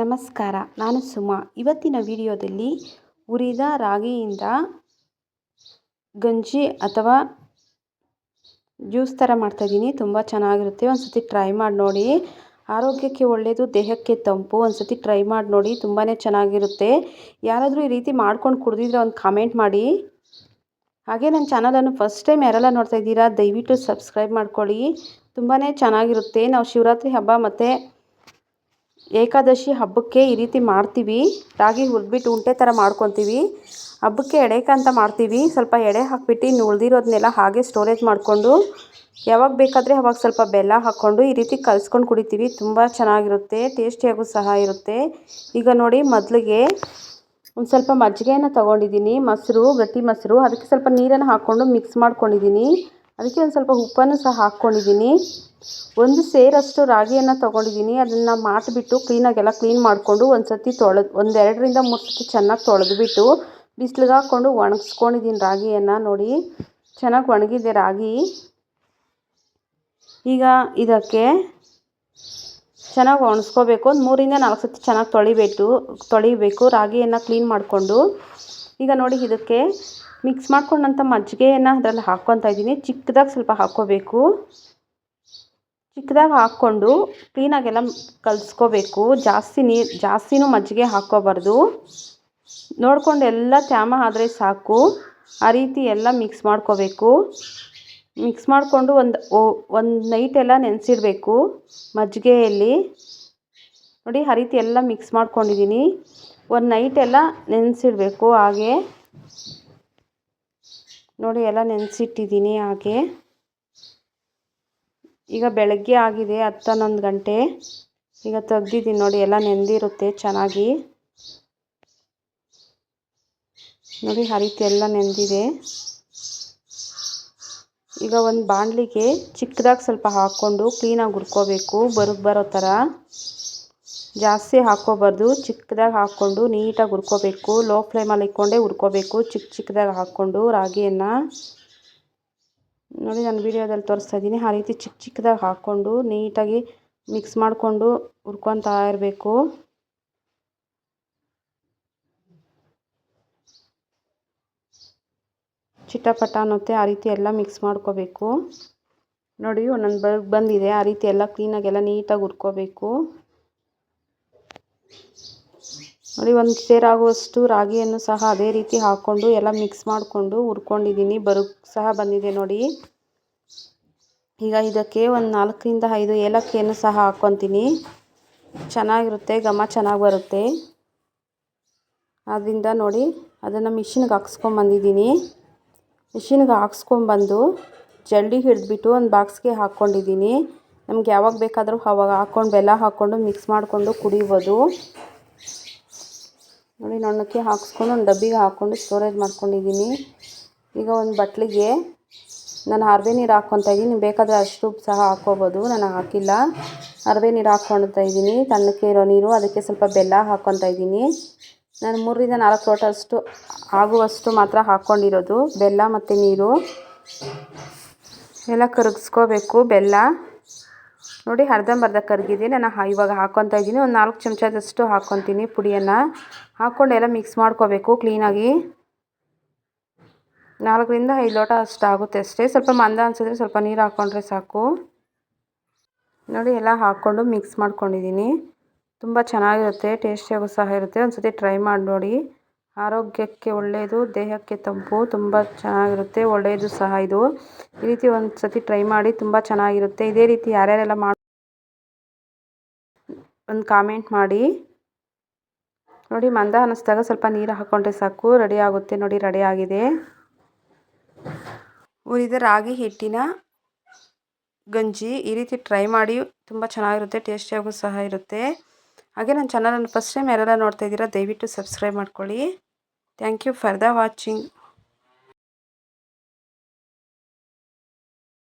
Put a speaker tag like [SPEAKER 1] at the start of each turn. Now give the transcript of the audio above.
[SPEAKER 1] ನಮಸ್ಕಾರ. ನಾನು ಸುಮಾ. ಇವತ್ತಿನ ವಿಡಿಯೋದಲ್ಲಿ ಹುರಿದ ರಾಗಿಯಿಂದ ಗಂಜಿ ಅಥವಾ ಜ್ಯೂಸ್ ಥರ ಮಾಡ್ತಾಯಿದ್ದೀನಿ ತುಂಬ ಚೆನ್ನಾಗಿರುತ್ತೆ. ಒಂದು ಸತಿ ಟ್ರೈ ಮಾಡಿ ನೋಡಿ. ಆರೋಗ್ಯಕ್ಕೆ ಒಳ್ಳೆಯದು ದೇಹಕ್ಕೆ ತಂಪು ಒಂದು ಸತಿ ಟ್ರೈ ಮಾಡಿ ನೋಡಿ. ತುಂಬಾ ಚೆನ್ನಾಗಿರುತ್ತೆ. ಯಾರಾದರೂ ಈ ರೀತಿ ಮಾಡ್ಕೊಂಡು ಕುಡಿದಿದ್ರೆ ಒಂದು ಕಾಮೆಂಟ್ ಮಾಡಿ. ಹಾಗೆ ನನ್ನ ಚಾನಲನ್ನು ಫಸ್ಟ್ ಟೈಮ್ ಯಾರೆಲ್ಲ ನೋಡ್ತಾ ಇದ್ದೀರಾ, ದಯವಿಟ್ಟು ಸಬ್ಸ್ಕ್ರೈಬ್ ಮಾಡ್ಕೊಳ್ಳಿ. ತುಂಬಾ ಚೆನ್ನಾಗಿರುತ್ತೆ. ನಾವು ಶಿವರಾತ್ರಿ ಹಬ್ಬ ಮತ್ತು ಏಕಾದಶಿ ಹಬ್ಬಕ್ಕೆ ಈ ರೀತಿ ಮಾಡ್ತೀವಿ. ರಾಗಿ ಹುರಿದ್ಬಿಟ್ಟು ಉಂಟೆ ಥರ ಮಾಡ್ಕೊತೀವಿ. ಹಬ್ಬಕ್ಕೆ ಎಡೆಕ ಅಂತ ಮಾಡ್ತೀವಿ. ಸ್ವಲ್ಪ ಎಡೆ ಹಾಕ್ಬಿಟ್ಟು ಇನ್ನು ಉಳಿದಿರೋದನ್ನೆಲ್ಲ ಹಾಗೆ ಸ್ಟೋರೇಜ್ ಮಾಡಿಕೊಂಡು, ಯಾವಾಗ ಬೇಕಾದರೆ ಅವಾಗ ಸ್ವಲ್ಪ ಬೆಲ್ಲ ಹಾಕ್ಕೊಂಡು ಈ ರೀತಿ ಕಲಸ್ಕೊಂಡು ಕುಡಿತೀವಿ. ತುಂಬ ಚೆನ್ನಾಗಿರುತ್ತೆ, ಟೇಸ್ಟಿಯಾಗೂ ಸಹ ಇರುತ್ತೆ. ಈಗ ನೋಡಿ ಮೊದಲಿಗೆ ಒಂದು ಸ್ವಲ್ಪ ಮಜ್ಜಿಗೆಯನ್ನು ತೊಗೊಂಡಿದ್ದೀನಿ. ಮೊಸರು, ಗಟ್ಟಿ ಮೊಸರು, ಅದಕ್ಕೆ ಸ್ವಲ್ಪ ನೀರನ್ನು ಹಾಕ್ಕೊಂಡು ಮಿಕ್ಸ್ ಮಾಡ್ಕೊಂಡಿದ್ದೀನಿ. ಅದಕ್ಕೆ ಒಂದು ಸ್ವಲ್ಪ ಉಪ್ಪನ್ನು ಸಹ ಹಾಕ್ಕೊಂಡಿದ್ದೀನಿ. ಒಂದು ಸೇರಷ್ಟು ರಾಗಿಯನ್ನು ತೊಗೊಂಡಿದ್ದೀನಿ. ಅದನ್ನು ಮಾಡಿಬಿಟ್ಟು ಕ್ಲೀನಾಗೆಲ್ಲ ಕ್ಲೀನ್ ಮಾಡಿಕೊಂಡು ಒಂದು ಸತಿ ತೊಳೆದು ಒಂದೆರಡರಿಂದ ಮೂರು ಸತಿ ಚೆನ್ನಾಗಿ ತೊಳೆದುಬಿಟ್ಟು ಬಿಸಿಲಿಗೆ ಹಾಕ್ಕೊಂಡು ಒಣಗಿಸ್ಕೊಂಡಿದ್ದೀನಿ ರಾಗಿಯನ್ನು ನೋಡಿ. ಚೆನ್ನಾಗಿ ಒಣಗಿದೆ ರಾಗಿ. ಈಗ ಇದಕ್ಕೆ ಚೆನ್ನಾಗಿ ಒಣಗಿಸ್ಕೋಬೇಕು ಒಂದು ಮೂರಿಂದ ನಾಲ್ಕು ಸರ್ತಿ ಚೆನ್ನಾಗಿ ತೊಳಿಬೇಕು ತೊಳಿಬೇಕು. ರಾಗಿಯನ್ನು ಕ್ಲೀನ್ ಮಾಡಿಕೊಂಡು. ಈಗ ನೋಡಿ ಇದಕ್ಕೆ ಮಿಕ್ಸ್ ಮಾಡ್ಕೊಂಡಂಥ ಮಜ್ಜಿಗೆಯನ್ನು ಅದರಲ್ಲಿ ಹಾಕ್ಕೊತಾ ಇದ್ದೀನಿ. ಚಿಕ್ಕದಾಗಿ ಸ್ವಲ್ಪ ಹಾಕ್ಕೋಬೇಕು. ಚಿಕ್ಕದಾಗಿ ಹಾಕ್ಕೊಂಡು ಕ್ಲೀನಾಗೆಲ್ಲ ಕಲಿಸ್ಕೋಬೇಕು. ಜಾಸ್ತಿ ನೀರು ಜಾಸ್ತಿನೂ ಮಜ್ಜಿಗೆ ಹಾಕ್ಕೋಬಾರ್ದು. ನೋಡ್ಕೊಂಡು ಎಲ್ಲ ತ್ಯಾಮ ಆದರೆ ಸಾಕು. ಆ ರೀತಿ ಎಲ್ಲ ಮಿಕ್ಸ್ ಮಾಡ್ಕೋಬೇಕು. ಮಿಕ್ಸ್ ಮಾಡಿಕೊಂಡು ಒಂದು ಒಂದು ನೈಟ್ ಎಲ್ಲ ನೆನೆಸಿಡಬೇಕು ಮಜ್ಜಿಗೆಯಲ್ಲಿ. ನೋಡಿ, ಆ ರೀತಿ ಎಲ್ಲ ಮಿಕ್ಸ್ ಮಾಡ್ಕೊಂಡಿದ್ದೀನಿ. ಒಂದು ನೈಟ್ ಎಲ್ಲ ನೆನೆಸಿಡಬೇಕು ಹಾಗೆ. ನೋಡಿ ಎಲ್ಲ ನೆನೆಸಿಟ್ಟಿದ್ದೀನಿ ಹಾಗೆ. ಈಗ ಬೆಳಗ್ಗೆ ಆಗಿದೆ ಹತ್ತು ಹನ್ನೊಂದು ಗಂಟೆ. ಈಗ ತೆಗ್ದಿದ್ದೀನಿ ನೋಡಿ, ಎಲ್ಲ ನೆಂದಿರುತ್ತೆ ಚೆನ್ನಾಗಿ. ನೋಡಿ, ಆ ರೀತಿ ಎಲ್ಲ ನೆಂದಿದೆ. ಈಗ ಒಂದು ಬಾಣಲಿಗೆ ಚಿಕ್ಕದಾಗಿ ಸ್ವಲ್ಪ ಹಾಕ್ಕೊಂಡು ಕ್ಲೀನಾಗಿ ಹುರ್ಕೋಬೇಕು ಬರುಗ್ ಬರೋ ಥರ. ಜಾಸ್ತಿ ಹಾಕ್ಕೋಬಾರ್ದು, ಚಿಕ್ಕದಾಗಿ ಹಾಕ್ಕೊಂಡು ನೀಟಾಗಿ ಹುರ್ಕೋಬೇಕು. ಲೋ ಫ್ಲೇಮಲ್ಲಿ ಇಕ್ಕೊಂಡೇ ಹುರ್ಕೋಬೇಕು. ಚಿಕ್ಕ ಚಿಕ್ಕದಾಗಿ ಹಾಕ್ಕೊಂಡು ರಾಗಿಯನ್ನು. ನೋಡಿ ನಾನು ವೀಡಿಯೋದಲ್ಲಿ ತೋರಿಸ್ತಾ ಇದ್ದೀನಿ. ಆ ರೀತಿ ಚಿಕ್ಕ ಚಿಕ್ಕದಾಗಿ ಹಾಕ್ಕೊಂಡು ನೀಟಾಗಿ ಮಿಕ್ಸ್ ಮಾಡಿಕೊಂಡು ಹುರ್ಕೊತಾ ಇರಬೇಕು. ಚಿಟಪಟ ಅನ್ನುತ್ತೆ. ಆ ರೀತಿ ಎಲ್ಲ ಮಿಕ್ಸ್ ಮಾಡ್ಕೋಬೇಕು. ನೋಡಿ ಒಂದೊಂದು ಬಗ್ ಬಂದಿದೆ. ಆ ರೀತಿ ಎಲ್ಲ ಕ್ಲೀನಾಗೆಲ್ಲ ನೀಟಾಗಿ ಹುರ್ಕೋಬೇಕು. ನೋಡಿ, ಒಂದು ಸೇರಾಗುವಷ್ಟು ರಾಗಿಯನ್ನು ಸಹ ಅದೇ ರೀತಿ ಹಾಕ್ಕೊಂಡು ಎಲ್ಲ ಮಿಕ್ಸ್ ಮಾಡಿಕೊಂಡು ಹುರ್ಕೊಂಡಿದ್ದೀನಿ. ಬರುಕ್ ಸಹ ಬಂದಿದೆ ನೋಡಿ. ಈಗ ಇದಕ್ಕೆ ಒಂದು ನಾಲ್ಕರಿಂದ ಐದು ಏಲಕ್ಕಿಯನ್ನು ಸಹ ಹಾಕ್ಕೊತೀನಿ ಚೆನ್ನಾಗಿರುತ್ತೆ, ಘಮ ಚೆನ್ನಾಗಿ ಬರುತ್ತೆ. ಆದ್ದರಿಂದ ನೋಡಿ, ಅದನ್ನು ಮಿಷಿನ್ಗೆ ಹಾಕ್ಸ್ಕೊಂಬಂದಿದ್ದೀನಿ ಮಿಷಿನ್ಗೆ ಹಾಕ್ಸ್ಕೊಂಬಂದು ಜಲ್ಡಿ ಹಿಡಿದ್ಬಿಟ್ಟು ಒಂದು ಬಾಕ್ಸ್ಗೆ ಹಾಕ್ಕೊಂಡಿದ್ದೀನಿ ನಮ್ಗೆ ಯಾವಾಗ ಬೇಕಾದರೂ ಅವಾಗ ಹಾಕ್ಕೊಂಡು ಬೆಲ್ಲ ಹಾಕ್ಕೊಂಡು ಮಿಕ್ಸ್ ಮಾಡಿಕೊಂಡು ಕುಡಿಬೋದು. ನೋಡಿ, ನೊಣಕ್ಕೆ ಹಾಕ್ಸ್ಕೊಂಡು, ಒಂದು ಡಬ್ಬಿಗೆ ಹಾಕ್ಕೊಂಡು ಸ್ಟೋರೇಜ್ ಮಾಡ್ಕೊಂಡಿದ್ದೀನಿ ಈಗ ಒಂದು ಬಟ್ಲಿಗೆ ನಾನು ಅರ್ವೆ ನೀರು ಹಾಕ್ಕೊತಾ ಇದ್ದೀನಿ ಬೇಕಾದರೆ ಅಷ್ಟು ಸಹ ಹಾಕ್ಕೋಬೋದು, ನಾನು ಹಾಕಿಲ್ಲ. ಅರ್ವೆ ನೀರು ಹಾಕ್ಕೊಳ್ತಾ ಇದ್ದೀನಿ ತಣ್ಣಕ್ಕೆ ಇರೋ ನೀರು, ಅದಕ್ಕೆ ಸ್ವಲ್ಪ ಬೆಲ್ಲ ಹಾಕ್ಕೊತಾ ಇದ್ದೀನಿ ನಾನು ಮೂರರಿಂದ ನಾಲ್ಕು ಲೋಟ ಅಷ್ಟು ಆಗುವಷ್ಟು ಮಾತ್ರ ಹಾಕ್ಕೊಂಡಿರೋದು, ಬೆಲ್ಲ ಮತ್ತು ನೀರು. ಎಲ್ಲ ಕರಗಿಸ್ಕೋಬೇಕು, ಬೆಲ್ಲ. ನೋಡಿ, ಅರ್ಧಂಬರ್ಧ ಕರಗಿದೆ ನಾನು ಇವಾಗ ಹಾಕ್ಕೊತಾ ಇದ್ದೀನಿ ಒಂದು ನಾಲ್ಕು ಚಮಚದಷ್ಟು ಹಾಕ್ಕೊತೀನಿ ಪುಡಿಯನ್ನು. ಹಾಕ್ಕೊಂಡು ಎಲ್ಲ ಮಿಕ್ಸ್ ಮಾಡ್ಕೋಬೇಕು ಕ್ಲೀನಾಗಿ ನಾಲ್ಕರಿಂದ ಐದು ಲೋಟ ಅಷ್ಟು ಆಗುತ್ತೆ ಅಷ್ಟೇ. ಸ್ವಲ್ಪ ಮಂದ ಅನಿಸಿದ್ರೆ ಸ್ವಲ್ಪ ನೀರು ಹಾಕ್ಕೊಂಡ್ರೆ ಸಾಕು. ನೋಡಿ, ಎಲ್ಲ ಹಾಕ್ಕೊಂಡು ಮಿಕ್ಸ್ ಮಾಡ್ಕೊಂಡಿದ್ದೀನಿ ತುಂಬ ಚೆನ್ನಾಗಿರುತ್ತೆ ಟೇಸ್ಟಿಯಾಗೂ ಸಹ ಇರುತ್ತೆ. ಒಂದು ಸತಿ ಟ್ರೈ ಮಾಡಿ ನೋಡಿ. ಆರೋಗ್ಯಕ್ಕೆ ಒಳ್ಳೆಯದು ದೇಹಕ್ಕೆ ತಂಪು, ತುಂಬ ಚೆನ್ನಾಗಿರುತ್ತೆ ಒಳ್ಳೆಯದು ಸಹ ಇದು. ಈ ರೀತಿ ಒಂದು ಸತಿ ಟ್ರೈ ಮಾಡಿ ತುಂಬ ಚೆನ್ನಾಗಿರುತ್ತೆ. ಇದೇ ರೀತಿ ಯಾರ್ಯಾರೆಲ್ಲ ಮಾಡಿ ಒಂದು ಕಾಮೆಂಟ್ ಮಾಡಿ. ನೋಡಿ, ಮಂದ ಅನ್ನಿಸ್ದಾಗ ಸ್ವಲ್ಪ ನೀರು ಹಾಕ್ಕೊಂಡ್ರೆ ಸಾಕು. ರೆಡಿ ಆಗುತ್ತೆ ನೋಡಿ, ರೆಡಿ ಆಗಿದೆ. ಉರಿದ ರಾಗಿ ಹಿಟ್ಟಿನ ಗಂಜಿ ಈ ರೀತಿ ಟ್ರೈ ಮಾಡಿ, ತುಂಬ ಚೆನ್ನಾಗಿರುತ್ತೆ, ಟೇಸ್ಟಿಯಾಗೂ ಸಹ ಇರುತ್ತೆ. ಹಾಗೆ ನನ್ನ ಚಾನಲನ್ನು ಫಸ್ಟ್ ಟೈಮ್ ಯಾರೆಲ್ಲ ನೋಡ್ತಾ ಇದ್ದೀರಾ, ದಯವಿಟ್ಟು ಸಬ್ಸ್ಕ್ರೈಬ್ ಮಾಡ್ಕೊಳ್ಳಿ. Thank you for the watching.